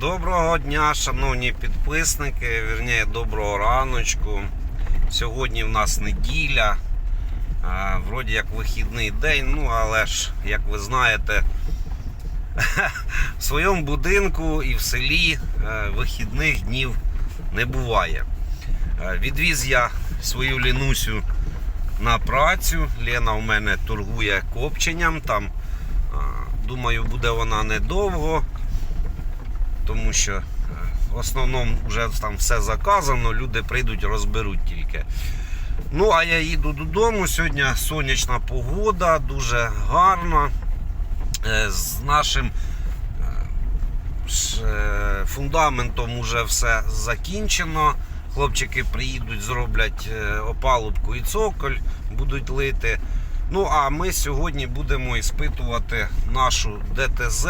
Доброго дня, шановні підписники, вірніше, доброго раночку. Сьогодні в нас неділя. Вроді як вихідний день, ну але ж, як ви знаєте, в своєму будинку і в селі е, вихідних днів не буває. Е, Відвіз я свою Лінусю на працю. Лена у мене торгує копченням. Там, думаю, буде вона недовго тому що е, в основному вже там все заказано, люди прийдуть, розберуть тільки. Ну, а я їду додому. Сьогодні сонячна погода, дуже гарна. Е, З нашим е, фундаментом вже все закінчено. Хлопчики приїдуть, зроблять опалубку і цоколь, будуть лити. Ну, а ми сьогодні будемо іспитувати нашу ДТЗ.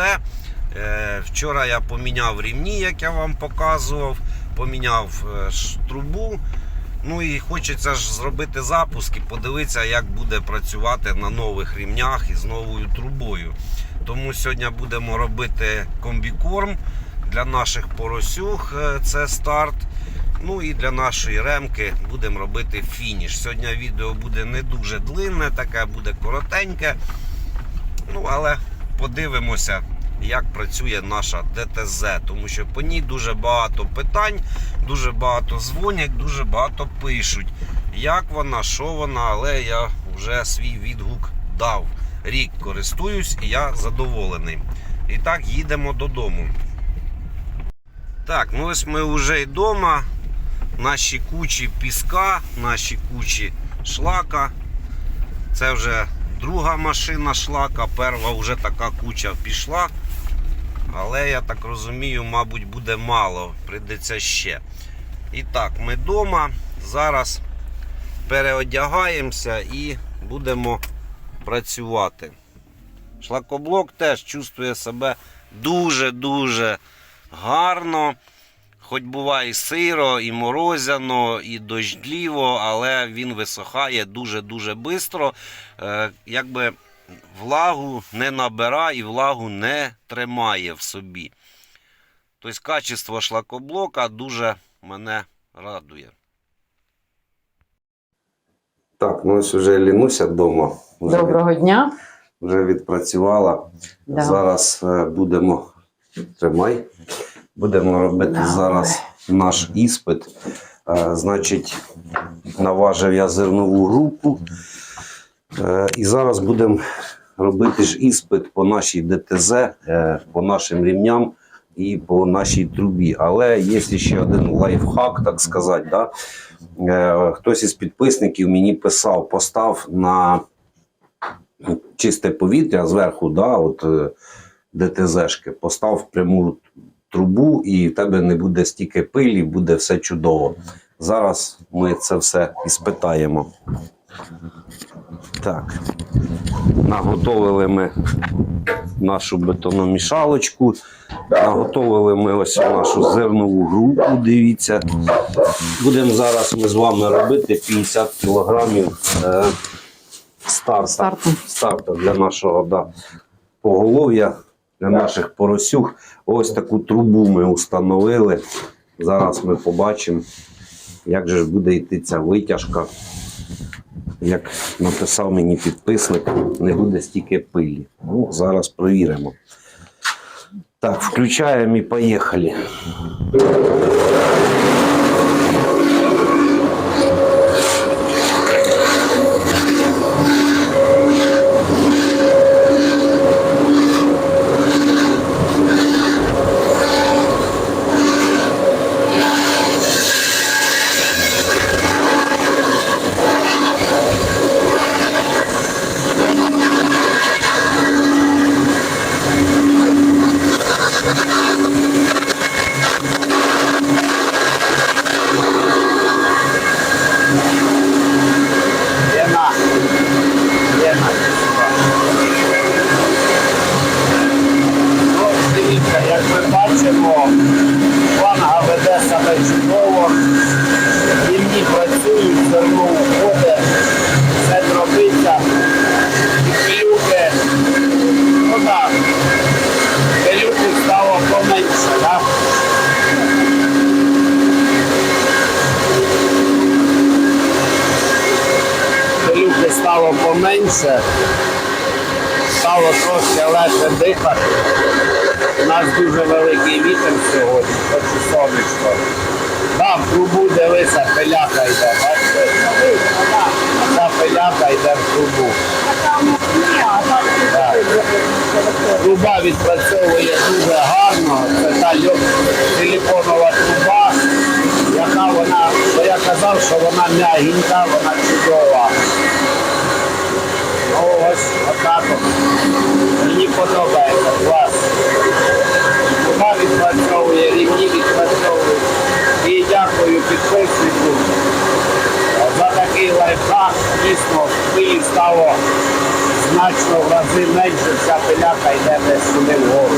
Е, Вчора я поміняв рівні, як я вам показував, поміняв е, трубу. Ну і хочеться ж зробити запуск і подивитися, як буде працювати на нових рівнях і з новою трубою. Тому сьогодні будемо робити комбікорм для наших поросюх. е, Це старт. Ну і для нашої ремки будемо робити фініш. Сьогодні відео буде не дуже длинне, таке буде коротеньке. Ну, але подивимося, як працює наша ДТЗ, тому що по ній дуже багато питань, дуже багато дзвонять, дуже багато пишуть. Як вона, що вона, але я вже свій відгук дав. Рік користуюсь і я задоволений. І так, їдемо додому. Так, ну ось ми вже й вдома. Наші кучі піска, наші кучі шлака. Це вже друга машина шлака, перша вже така куча пішла. Але я так розумію, мабуть, буде мало, прийдеться ще. І так, ми вдома. Зараз переодягаємося і будемо працювати. Шлакоблок теж чувствує себе дуже-дуже гарно. Хоч буває і сиро, і морозяно, і дождліво, але він висохає дуже-дуже швидко. Е, якби влагу не набирає і влагу не тримає в собі. Тобто качество шлакоблока дуже мене радує. Так, ну ось вже лінуся вдома. Доброго дня. вже відпрацювала. Да. Зараз е, будемо тримай. Будемо робити Давай. зараз наш іспит. Е, Значить, наважив я зернову групу. Е, І зараз будемо робити ж іспит по нашій ДТЗ, е, по нашим рівням і по нашій трубі. Але є ще один лайфхак, так сказати. Да? Е, Хтось із підписників мені писав, постав на чисте повітря зверху, да, от ДТЗшки, постав пряму трубу, і в тебе не буде стільки пилі, буде все чудово. Зараз ми це все іспитаємо. Так. Наготовили ми нашу бетономішалочку. Наготовили ми ось нашу зернову групу. Дивіться. Будемо зараз ми з вами робити 50 кілограмів е, старта Старту. старта для нашого да, поголов'я, для наших поросюх. Ось таку трубу ми установили. Зараз ми побачимо, як же ж буде йти ця витяжка. Як написав мені підписник, не буде стільки пилі. Ну, зараз провіримо. Так, включаємо і поїхали. Лена, Лена, ну, дивіться, як ми бачимо, фланга веде себе чудово, рівні працюють, зерно уходить, все дробиться, пилюки, ну так, пилюки стало поменше, так? Менше, стало трошки легше дихати. У нас дуже великий вітер сьогодні, хоч і сонечко. Да, в трубу дивися, пиляка йде, бачите? Та пиляка йде в трубу. Так. Труба відпрацьовує дуже гарно. Це та силіконова труба, яка вона, бо я казав, що вона м'ягенька, вона чудова. Ось отак. Мені подобається клас. Вона відпрацьовує, рівні відпрацьовують. І дякую підписнику за такий лайфхак. Дійсно, пилі стало значно в рази менше, вся пиляка йде десь сюди вгору.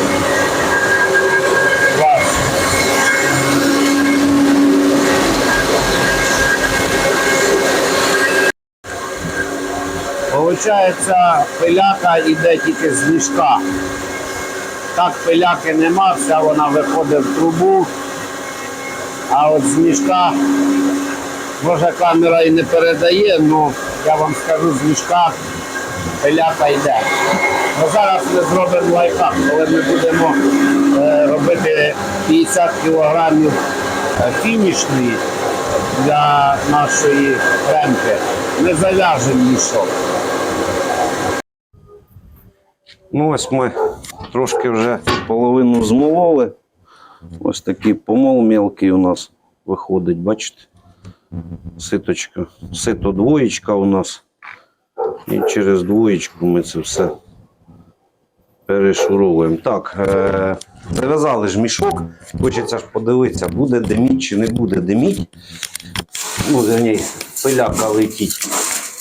Получається, пиляка йде тільки з мішка. Так пиляки нема, вся вона виходить в трубу. А от з мішка, може камера і не передає, але я вам скажу, з мішка пиляка йде. Ну, зараз ми зробимо лайфхак, коли ми будемо е, робити 50 кілограмів е, фінішної для нашої ремки. Ми зав'яжемо мішок. Ну, ось ми трошки вже половину змололи. Ось такий помол мелкий у нас виходить, бачите? Ситочка. Сито двоєчка у нас. І через двоєчку ми це все перешуровуємо. Так, е- зав'язали ж мішок. Хочеться ж подивитися, буде диміть чи не буде диміть. Ну, верні, пиляка летіть.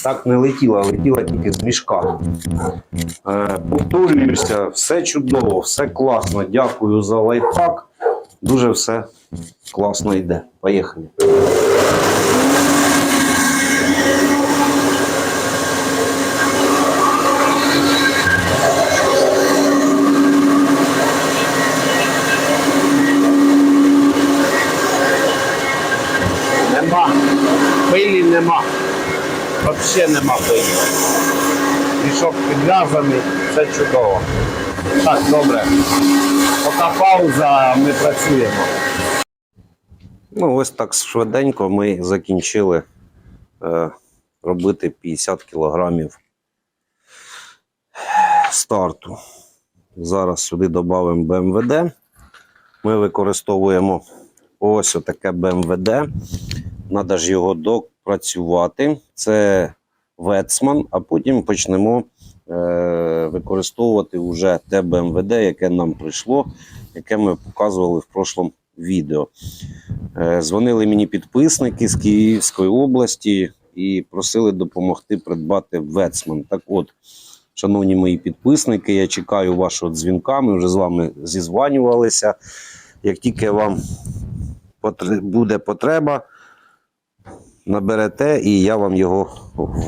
Так не летіла, летіла тільки з мішка. Е, Повторююся, все чудово, все класно. Дякую за лайфхак. Дуже все класно йде. Поїхали. Нема. Пилі нема. Взагалі нема пилі. Мішок підв'язаний, все чудово. Так, добре. Поки пауза, ми працюємо. Ну, ось так швиденько ми закінчили е, робити 50 кілограмів старту. Зараз сюди додамо БМВД. Ми використовуємо ось отаке БМВД. Треба ж його допрацювати. Це Вецман, а потім почнемо е, використовувати вже те БМВД, яке нам прийшло, яке ми показували в прошлому відео. Е, Дзвонили мені підписники з Київської області і просили допомогти придбати Вецман. Так от, шановні мої підписники, я чекаю вашого дзвінка. Ми вже з вами зізванювалися. Як тільки вам буде потреба, наберете і я вам його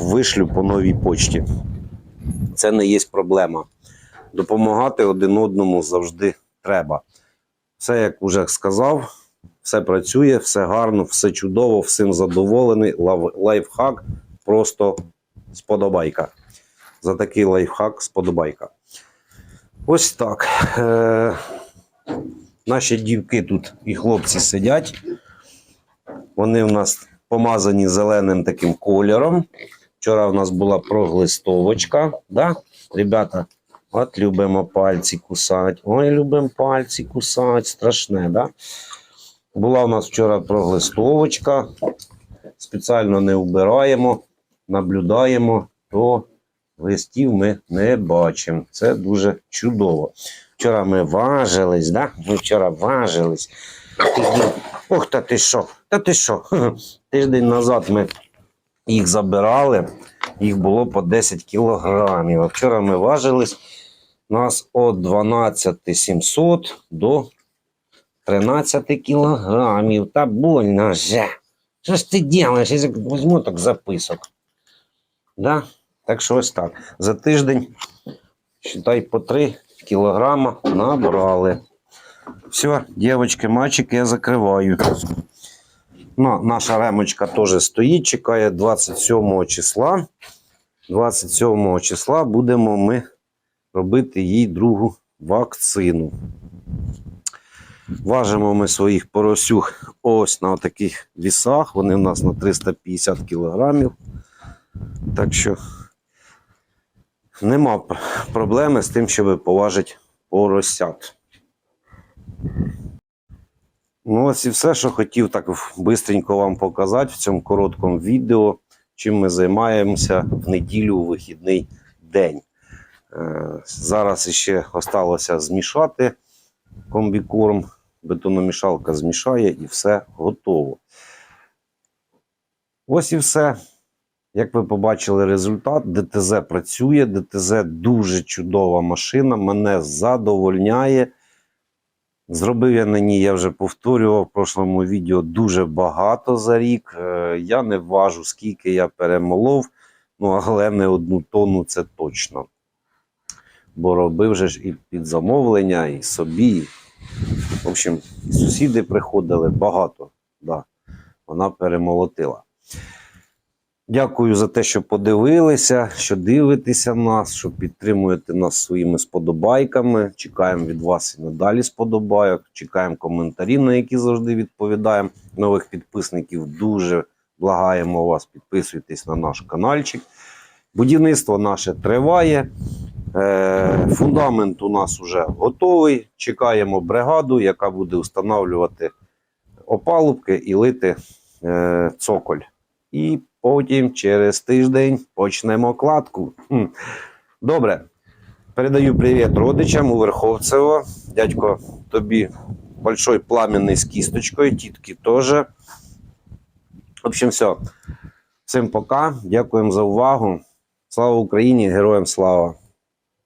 вишлю по новій почті. Це не є проблема. Допомагати один одному завжди треба. Все, як вже сказав, все працює, все гарно, все чудово, всім задоволений. Лайфхак просто сподобайка. За такий лайфхак сподобайка. Ось так. Е- наші дівки тут і хлопці сидять. Вони в нас помазані зеленим таким кольором. Вчора в нас була проглистовочка. Да? Ребята, от любимо пальці кусати. Ой, любимо пальці кусати. Страшне, да? Була у нас вчора проглистовочка. Спеціально не вбираємо, наблюдаємо, то листів ми не бачимо. Це дуже чудово. Вчора ми важились, да? Ми вчора важились. Ох, та ти що? Та ти що? Тиждень назад ми їх забирали, їх було по 10 кілограмів. А вчора ми важились нас от 12 700 до 13 кілограмів. Та больно же. Що ж ти робиш? Я візьму так записок. Да? Так що ось так. За тиждень, считай, по 3 кілограма набрали. Все, дівчатки, мальчики, я закриваю. Ну, наша ремочка теж стоїть, чекає 27 числа. 27 числа будемо ми робити їй другу вакцину. Важимо ми своїх поросюх ось на таких вісах. Вони в нас на 350 кілограмів. Так що нема проблеми з тим, щоб поважити поросят. Ну, ось і все, що хотів так швидко вам показати в цьому короткому відео, чим ми займаємося в неділю у вихідний день. Е, Зараз ще залишилося змішати комбікорм. Бетономішалка змішає і все готово. Ось і все. Як ви побачили результат, ДТЗ працює, ДТЗ дуже чудова машина, мене задовольняє. Зробив я на ній, я вже повторював в прошлому відео дуже багато за рік. Е, Я не важу, скільки я перемолов, ну але не одну тонну це точно. Бо робив же ж і під замовлення, і собі. В общем, сусіди приходили багато. Да, вона перемолотила. Дякую за те, що подивилися, що дивитеся нас, що підтримуєте нас своїми сподобайками. Чекаємо від вас і надалі сподобайок. Чекаємо коментарі, на які завжди відповідаємо. Нових підписників дуже благаємо вас. Підписуйтесь на наш каналчик. Будівництво наше триває. Е, Фундамент у нас вже готовий. Чекаємо бригаду, яка буде встановлювати опалубки і лити е, цоколь. І потім через тиждень почнемо кладку. Добре. Передаю привіт родичам у Верховцево. Дядько, тобі большой пламенний з кісточкою, тітки теж. В общем, все. Всім пока. Дякуємо за увагу. Слава Україні! Героям слава!